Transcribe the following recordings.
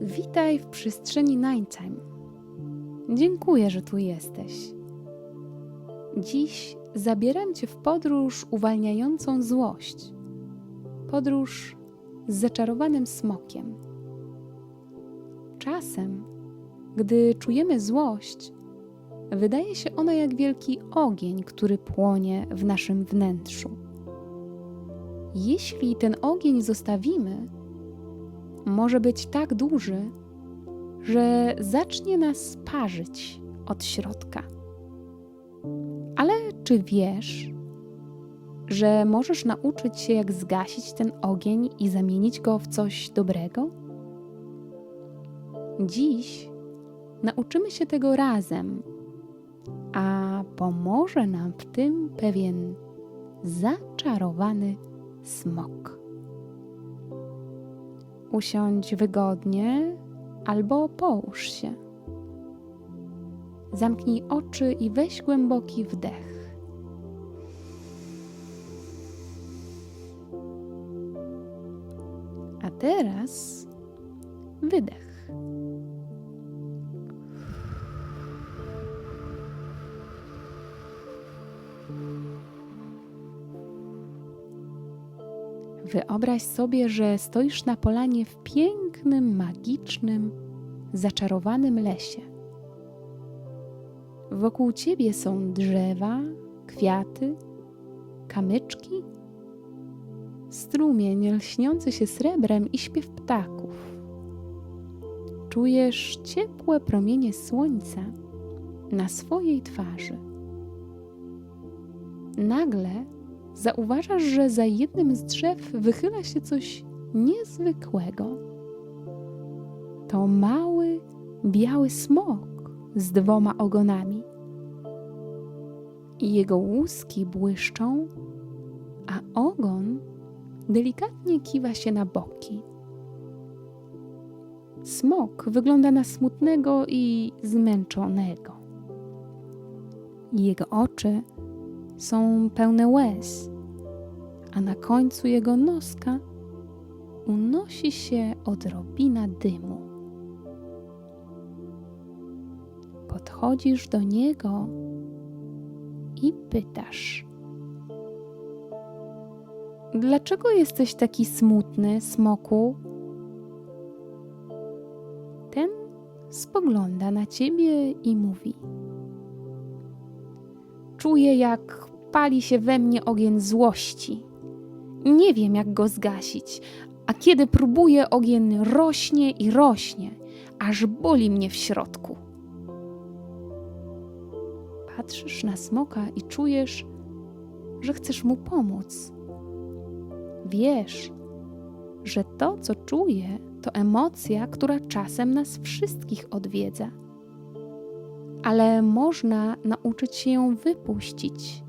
Witaj w przestrzeni Nighttime. Dziękuję, że tu jesteś. Dziś zabieram Cię w podróż uwalniającą złość. Podróż z zaczarowanym smokiem. Czasem, gdy czujemy złość, wydaje się ona jak wielki ogień, który płonie w naszym wnętrzu. Jeśli ten ogień zostawimy, może być tak duży, że zacznie nas parzyć od środka. Ale czy wiesz, że możesz nauczyć się, jak zgasić ten ogień i zamienić go w coś dobrego? Dziś nauczymy się tego razem, a pomoże nam w tym pewien zaczarowany smok. Usiądź wygodnie albo połóż się. Zamknij oczy i weź głęboki wdech. A teraz wydech. Wyobraź sobie, że stoisz na polanie w pięknym, magicznym, zaczarowanym lesie. Wokół ciebie są drzewa, kwiaty, kamyczki, strumień lśniący się srebrem i śpiew ptaków. Czujesz ciepłe promienie słońca na swojej twarzy. Nagle zauważasz, że za jednym z drzew wychyla się coś niezwykłego. To mały, biały smok z dwoma ogonami. Jego łuski błyszczą, a ogon delikatnie kiwa się na boki. Smok wygląda na smutnego i zmęczonego. Jego oczy są pełne łez, a na końcu jego noska unosi się odrobina dymu. Podchodzisz do niego i pytasz: Dlaczego jesteś taki smutny, smoku? Ten spogląda na ciebie i mówi: Czuję, jak pali się we mnie ogień złości. Nie wiem, jak go zgasić, a kiedy próbuję, ogień rośnie i rośnie, aż boli mnie w środku. Patrzysz na smoka i czujesz, że chcesz mu pomóc. Wiesz, że to, co czuje, to emocja, która czasem nas wszystkich odwiedza ale można nauczyć się ją wypuścić,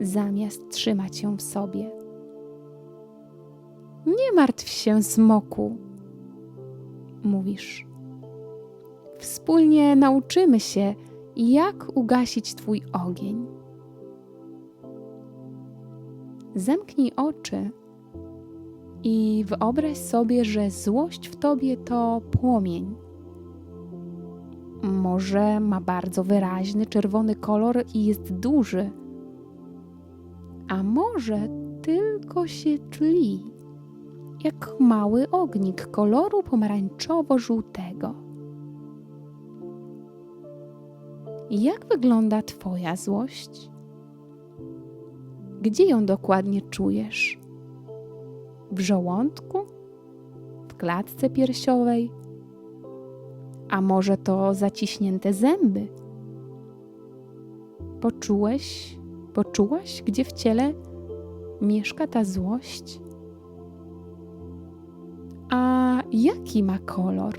zamiast trzymać ją w sobie. Nie martw się, smoku, mówisz. Wspólnie nauczymy się, jak ugasić Twój ogień. Zamknij oczy i wyobraź sobie, że złość w tobie to płomień może ma bardzo wyraźny czerwony kolor i jest duży, a może tylko się tli, jak mały ognik koloru pomarańczowo-żółtego. Jak wygląda Twoja złość? Gdzie ją dokładnie czujesz? W żołądku? W klatce piersiowej? A może to zaciśnięte zęby? Poczułeś, poczułaś, gdzie w ciele mieszka ta złość? Jaki ma kolor?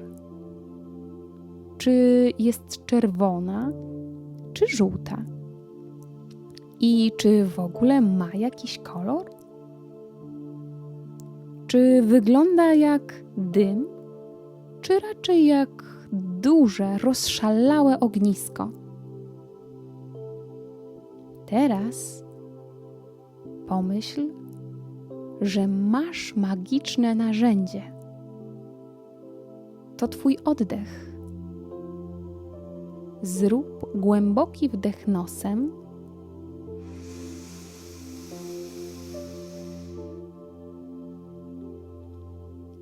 Czy jest czerwona, czy żółta? I czy w ogóle ma jakiś kolor? Czy wygląda jak dym, czy raczej jak duże, rozszalałe ognisko. Teraz pomyśl że masz magiczne narzędzie. To Twój oddech. Zrób głęboki wdech nosem.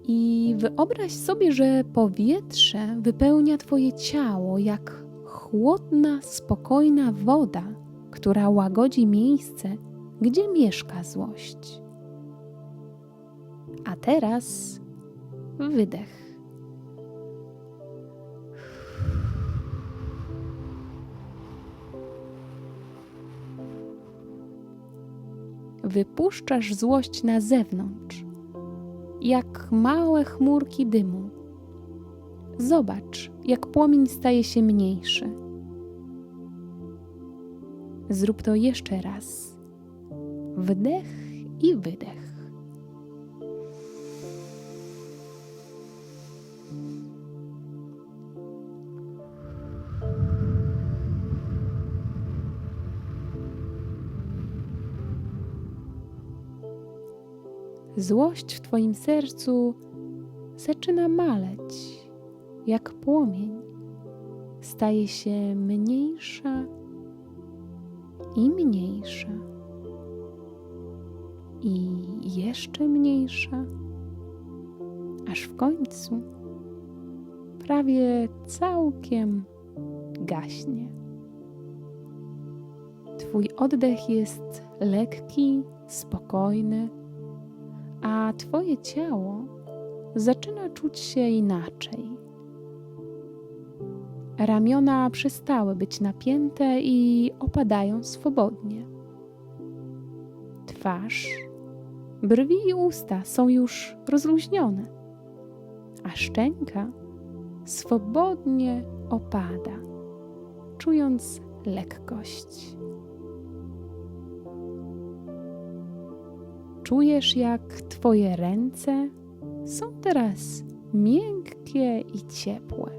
I wyobraź sobie, że powietrze wypełnia Twoje ciało jak chłodna, spokojna woda, która łagodzi miejsce, gdzie mieszka złość. A teraz wydech. Wypuszczasz złość na zewnątrz, jak małe chmurki dymu. Zobacz, jak płomień staje się mniejszy. Zrób to jeszcze raz. Wdech i wydech. Złość w Twoim sercu zaczyna maleć, jak płomień. Staje się mniejsza i mniejsza, i jeszcze mniejsza, aż w końcu prawie całkiem gaśnie. Twój oddech jest lekki, spokojny a Twoje ciało zaczyna czuć się inaczej. Ramiona przestały być napięte i opadają swobodnie. Twarz, brwi i usta są już rozluźnione, a szczęka swobodnie opada, czując lekkość. Czujesz, jak Twoje ręce są teraz miękkie i ciepłe.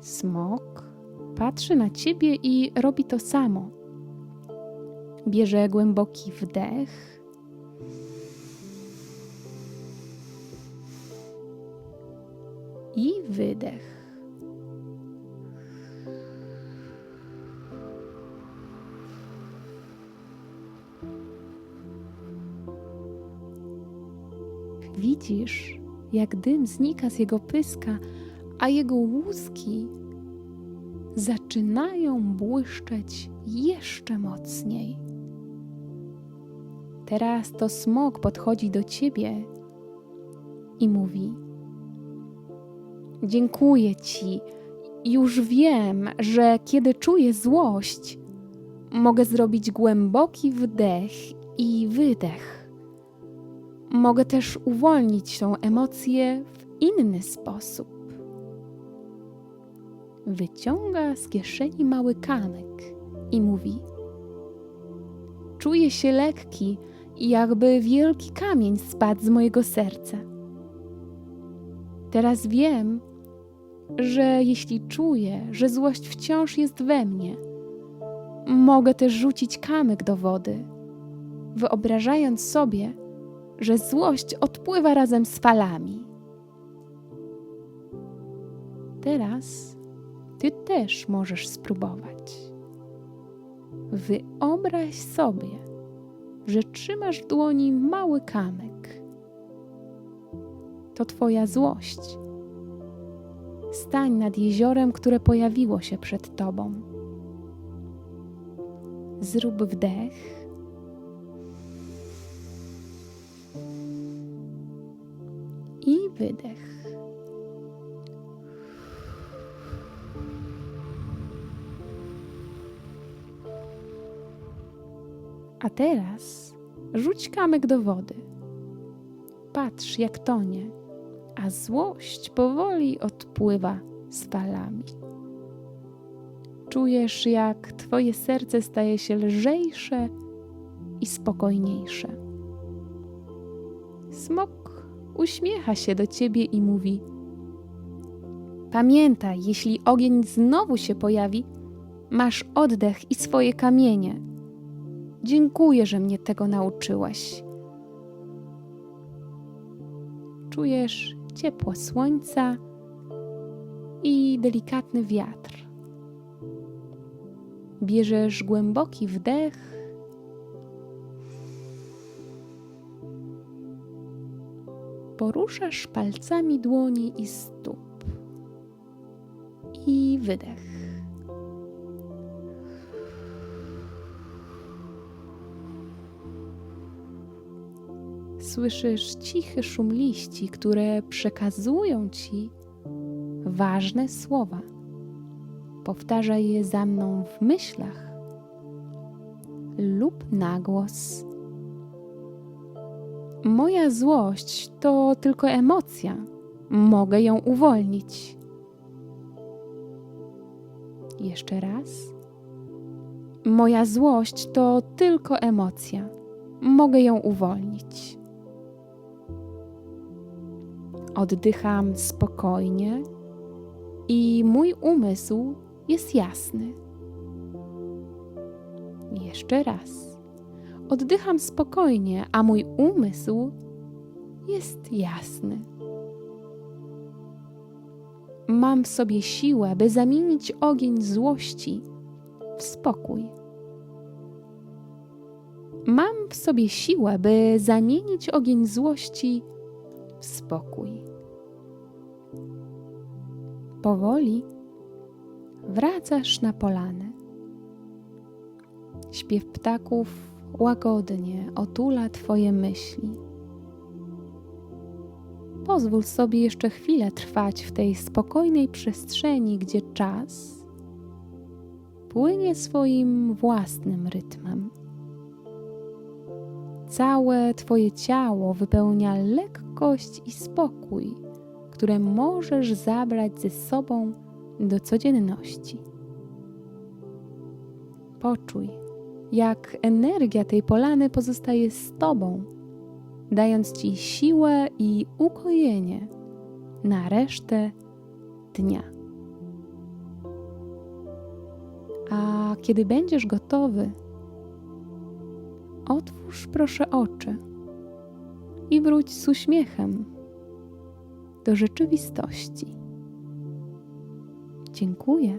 Smok patrzy na Ciebie i robi to samo. Bierze głęboki wdech. I wydech. Widzisz, jak dym znika z jego pyska, a jego łuski zaczynają błyszczeć jeszcze mocniej. Teraz to smok podchodzi do ciebie i mówi: Dziękuję ci. Już wiem, że kiedy czuję złość, mogę zrobić głęboki wdech i wydech Mogę też uwolnić tą emocję w inny sposób. Wyciąga z kieszeni mały kamyk i mówi: Czuję się lekki, jakby wielki kamień spadł z mojego serca. Teraz wiem, że jeśli czuję, że złość wciąż jest we mnie, mogę też rzucić kamyk do wody, wyobrażając sobie, że złość odpływa razem z falami. Teraz ty też możesz spróbować. Wyobraź sobie, że trzymasz w dłoni mały kamyk. To Twoja złość. Stań nad jeziorem, które pojawiło się przed Tobą. Zrób wdech A teraz rzuć kamyk do wody. Patrz, jak tonie, a złość powoli odpływa z falami. Czujesz, jak Twoje serce staje się lżejsze i spokojniejsze. Smok uśmiecha się do ciebie i mówi: Pamiętaj, jeśli ogień znowu się pojawi, masz oddech i swoje kamienie. Dziękuję, że mnie tego nauczyłaś. Czujesz ciepło słońca i delikatny wiatr. Bierzesz głęboki wdech poruszasz palcami dłoni i stóp. I wydech. Słyszysz cichy szum liści, które przekazują ci ważne słowa. Powtarzaj je za mną w myślach lub na głos. Moja złość to tylko emocja. Mogę ją uwolnić. Jeszcze raz. Moja złość to tylko emocja. Mogę ją uwolnić. Oddycham spokojnie i mój umysł jest jasny. Jeszcze raz. Oddycham spokojnie, a mój umysł jest jasny. Mam w sobie siłę, by zamienić ogień złości w spokój. Mam w sobie siłę, by zamienić ogień złości w spokój. Powoli wracasz na polanę. Śpiew ptaków łagodnie otula Twoje myśli. Pozwól sobie jeszcze chwilę trwać w tej spokojnej przestrzeni, gdzie czas płynie swoim własnym rytmem. Całe Twoje ciało wypełnia lekkość i spokój, które możesz zabrać ze sobą do codzienności. Poczuj, jak energia tej polany pozostaje z Tobą, dając Ci siłę i ukojenie na resztę dnia. A kiedy będziesz gotowy, otwórz proszę oczy i wróć z uśmiechem do rzeczywistości. Dziękuję.